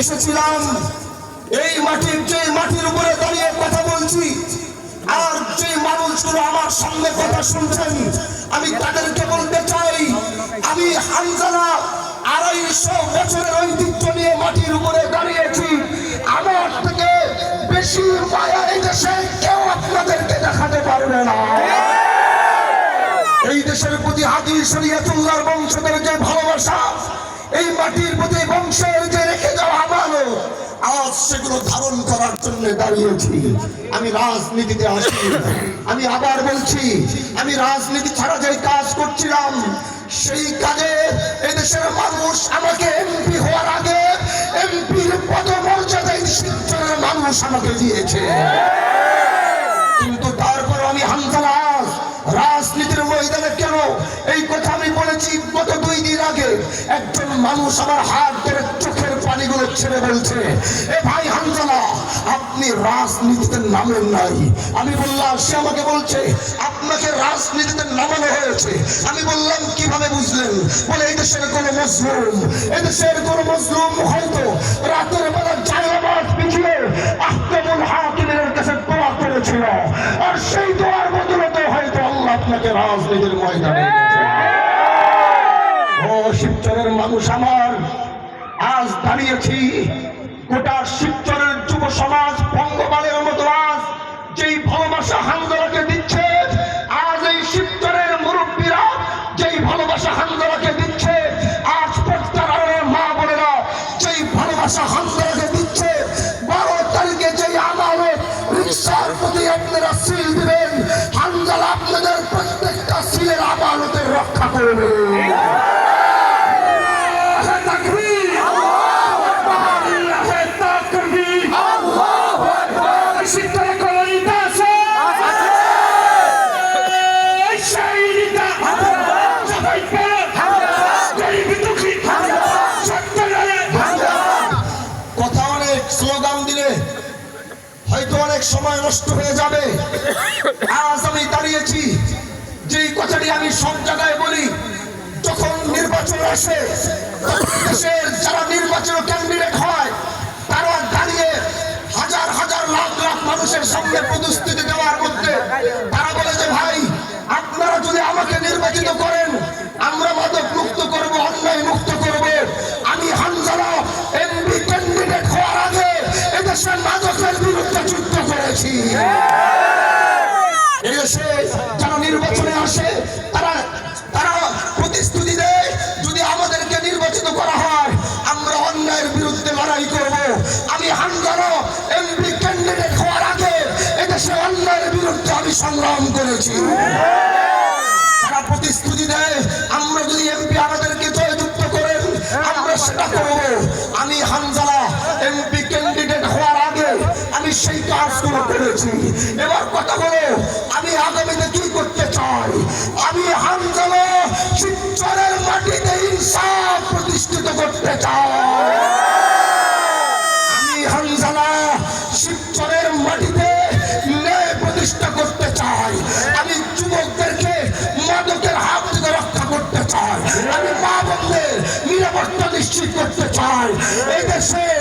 এসেছিলাম। এই মাটির যে মাটির উপরে দাঁড়িয়ে কথা বলছি, আর যে মানুষগুলো আমার সঙ্গে কথা শুনছেন, আমি তাদেরকে বলতে চাই, আমি হানজালা আড়াইশো বছরের ঐতিহ্য নিয়ে মাটির উপরে দাঁড়িয়েছি। আমার থেকে বেশি মায়া এই দেশে কেউ আপনাদেরকে দেখাতে পারবে না। এই দেশের প্রতি হাদি শরিয়াতুল্লাহর বংশধর যে ভালোবাসা, এই মাটির প্রতি বংশের যে আজ সেগুলো ধারণ করার জন্য দাঁড়িয়েছি। আমি রাজনীতিতে আসি আমি আবার বলছি, আমি রাজনীতি ছাড়া যে কাজ করছিলাম, সেই কাজে এদেশের মানুষ আমাকে এমপি হওয়ার আগে এমপির পদমর্যাদায় শিক্ষণের মানুষ আমাকে দিয়েছে। কিন্তু তারপর আমি হামদালাস রাজনীতির ময়দানে কেন? এই কথা আমি বলেছি গত দুই দিন আগে। একজন মানুষ আমার হাত ধরে চোখের পানিগুলো ছেড়ে বলছে এ ভাই হামদালা আপনি রাজনীতিতে নামেন নাই। আমি বললাম, সে আমাকে বলছে, আপনাকে রাজনীতিতে নামানো হয়েছে। আমি বললাম, কীভাবে বুঝলেন? বলে, এই দেশের কোন মজলুম এদেশের কোন মজলুম হয়তো রাতের বেলা জায়গাবাদ পিছিয়ে আহকামুল হাকিমের কাছে দোয়া করেছিল। আর সেই দোয়ার বদলতে হয়তো আল্লাহ আপনাকে রাজনীতির ময়দানে ও শিবচরের মানুষ আমার। আজ দাঁড়িয়েছি গোটা শিবচরের যুব সমাজ পঙ্গপালের মতো আজ, যেই ভালোবাসা হাঙ্গলাকে দিচ্ছে, আজ এই শিবচরের যেই ভালোবাসা মা যেই ভালোবাসা বারো তারিখে যেই প্রতি আপনারা আপনাদের প্রত্যেকটা সিলের আমানতের রক্ষা করবে সময় নষ্ট হয়ে যাবে। আজ আমি দাঁড়িয়েছি যে কথাটি আমি সব জায়গায় বলি, যখন নির্বাচন আসে দেশের যারা নির্বাচন ক্যান্ডিডেট হয়, তারা দাঁড়িয়ে হাজার হাজার লাখ লাখ মানুষের সঙ্গে প্রতিশ্রুতি দেওয়ার মধ্যে করেছি যারা নির্বাচনে আসে, তারা তারা প্রতিশ্রুতি দেয়, যদি আমাদেরকে নির্বাচিত করা হয়, আমরা অন্যায়ের বিরুদ্ধে লড়াই করব। আমি হাঙ্গারো এমপি ক্যান্ডিডেট হওয়ার আগে এদেশে অন্যায়ের বিরুদ্ধে আমি সংগ্রাম করেছি। তারা প্রতিশ্রুতি দেয়, আমরা যদি এমপি আমাদেরকে জয়যুক্ত করেন, আমরা সেটা করব। আমি হানজালা এমপি ক্যান্ডিডেট হওয়ার আগে আমি সেই কাজগুলো করেছি। এবার কথা বলো, আমি আগামীতে কি করতে চাই? আমি শিবচরের মাটিতে ইনসাফ প্রতিষ্ঠিত করতে চাই। রক্ষা করতে চাই। আমি মা বোনদের নিরাপত্তা নিশ্চিত করতে চাই। এই দেশে